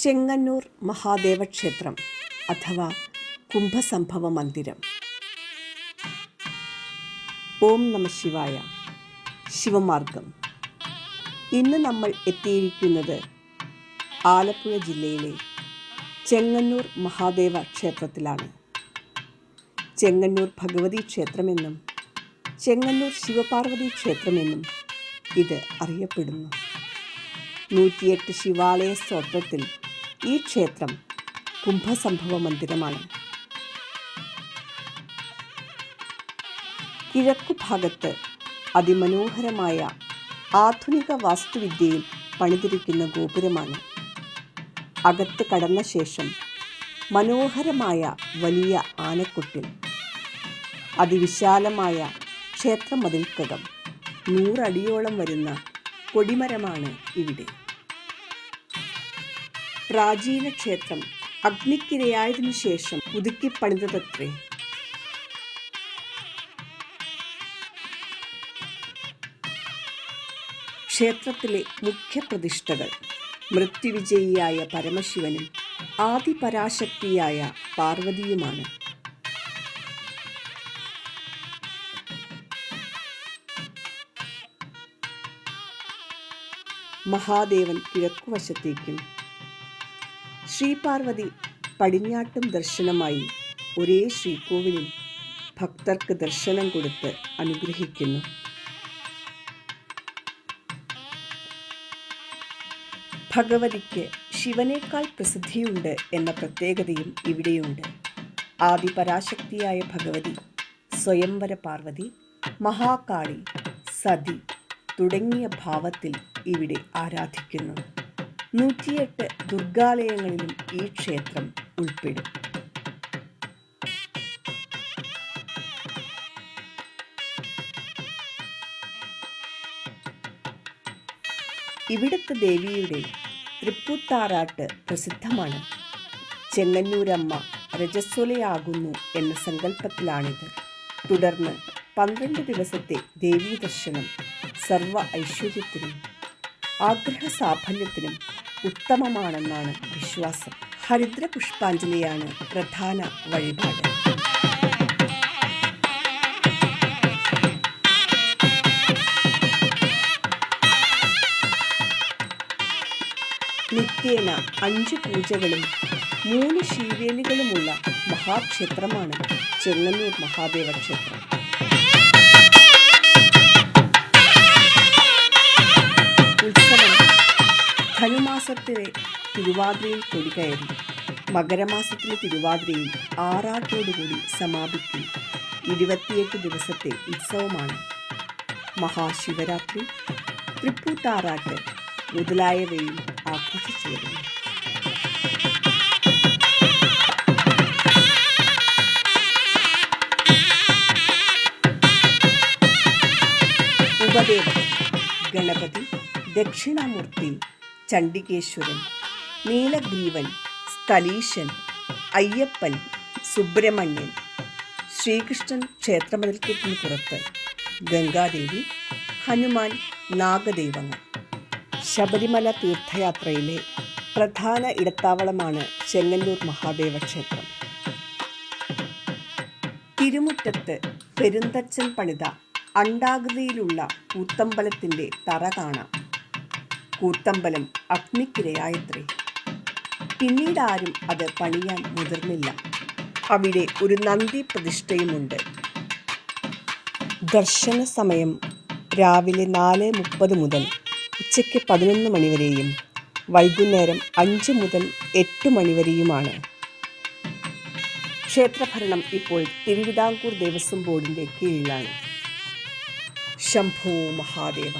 ചെങ്ങന്നൂർ മഹാദേവ ക്ഷേത്രം അഥവാ കുംഭസംഭവ മന്ദിരം ഓം നമ ശിവായ. ശിവമാർഗം. ഇന്ന് നമ്മൾ എത്തിയിരിക്കുന്നത് ആലപ്പുഴ ജില്ലയിലെ ചെങ്ങന്നൂർ മഹാദേവ ക്ഷേത്രത്തിലാണ് ചെങ്ങന്നൂർ ഭഗവതി ക്ഷേത്രമെന്നും ചെങ്ങന്നൂർ ശിവപാർവതി ക്ഷേത്രമെന്നും ഇത് അറിയപ്പെടുന്നു. നൂറ്റിയെട്ട് ശിവാലയ സ്തോത്രത്തിൽ ഈ ക്ഷേത്രം കുംഭസംഭവ മന്ദിരമാണ് കിഴക്കു ഭാഗത്ത് അതിമനോഹരമായ ആധുനിക വാസ്തുവിദ്യയിൽ പണിതിരിക്കുന്ന ഗോപുരമാണ്. അകത്ത് കടന്ന ശേഷം മനോഹരമായ വലിയ ആനക്കുട്ടിൽ അതിവിശാലമായ ക്ഷേത്രമതിൽക്കകം നൂറടിയോളം വരുന്ന കൊടിമരമാണ് ഇവിടെ. പ്രാചീന ക്ഷേത്രം അഗ്നിക്കിരയായതിനു ശേഷം പുതുക്കി പണിതത്രേ ക്ഷേത്രത്തിലെ മുഖ്യപ്രതിഷ്ഠകൾ മൃത്യുവിജയിയായ പരമശിവനും ആദിപരാശക്തിയായ പാർവതിയുമാണ്. മഹാദേവൻ കിഴക്കുവശത്തേക്കും ശ്രീപാർവതി പടിഞ്ഞാട്ടും ദർശനമായി ഒരേ ശ്രീകോവിലിൽ ഭക്തർക്ക് ദർശനം കൊടുത്ത് അനുഗ്രഹിക്കുന്നു. ഭഗവതിക്ക് ശിവനേക്കാൾ പ്രസിദ്ധിയുണ്ട് എന്ന പ്രത്യേകതയും ഇവിടെയുണ്ട്. ആദിപരാശക്തിയായ ഭഗവതി സ്വയംവര പാർവതി മഹാകാളി സതി തുടങ്ങിയ ഭാവത്തിൽ ഇവിടെ ആരാധിക്കുന്നു. നൂറ്റിയെട്ട് ദുർഗാലയങ്ങളിലും ഈ ക്ഷേത്രം ഉൾപ്പെടും. ഇവിടുത്തെ ദേവിയുടെ തൃപ്പൂത്താറാട്ട് പ്രസിദ്ധമാണ്. ചെങ്ങന്നൂരമ്മ രജസ്വലയാകുന്നു എന്ന സങ്കല്പത്തിലാണിത്. തുടർന്ന് പന്ത്രണ്ട് ദിവസത്തെ ദേവീ ദർശനം സർവ ഐശ്വര്യത്തിനും ആഗ്രഹ സാഫല്യത്തിനും ഉത്തമമാണെന്നാണ് വിശ്വാസം. ഹരിദ്ര പുഷ്പാഞ്ജലിയാണ് പ്രധാന വഴിപാട്. നിത്യേന അഞ്ച് പൂജകളും മൂന്ന് ശീവേലികളുമുള്ള മഹാക്ഷേത്രമാണ് ചെങ്ങന്നൂർ മഹാദേവ ക്ഷേത്രം. ധനുമാസത്തിലെ തിരുവാതിരയിൽ കൊടികയറി മകരമാസത്തിലെ തിരുവാതിരയിൽ ആറാട്ടോടുകൂടി സമാപിക്കും. ഇരുപത്തിയെട്ട് ദിവസത്തെ ഉത്സവമാണ് മഹാശിവരാത്രി. തൃപ്പൂത്താറാട്ട് മുതലായവയും ആഘോഷിച്ചു വരുന്നു ഗണപതി ദക്ഷിണാമൂർത്തി ചണ്ഡികേശ്വരൻ നീലഗ്രീവൻ സ്ഥലീശൻ അയ്യപ്പൻ സുബ്രഹ്മണ്യൻ ശ്രീകൃഷ്ണൻ ക്ഷേത്രമതിൽക്കെട്ടിന് പുറത്ത് ഗംഗാദേവി ഹനുമാൻ നാഗദൈവങ്ങൾ. ശബരിമല തീർത്ഥയാത്രയിലെ പ്രധാന ഇടത്താവളമാണ് ചെങ്ങന്നൂർ മഹാദേവ ക്ഷേത്രം തിരുമുറ്റത്ത് പെരുന്തച്ചൻ പണിത അണ്ടാകൃതിയിലുള്ള ഊത്തമ്പലത്തിന്റെ തറ കാണാം. കൂത്തമ്പലം അഗ്നിക്കിരയായത്രേ പിന്നീട് ആരും അത് പണിയാൻ മുതിർന്നില്ല. അവിടെ ഒരു നന്ദി പ്രതിഷ്ഠയുമുണ്ട്. ദർശന സമയം രാവിലെ നാല് മുപ്പത് മുതൽ ഉച്ചയ്ക്ക് പതിനൊന്ന് മണിവരെയും വൈകുന്നേരം അഞ്ച് മുതൽ എട്ട് മണിവരെയുമാണ്. ക്ഷേത്രഭരണം ഇപ്പോൾ തിരുവിതാംകൂർ ദേവസ്വം ബോർഡിന്റെ കീഴിലാണ്. ശംഭോ മഹാദേവ.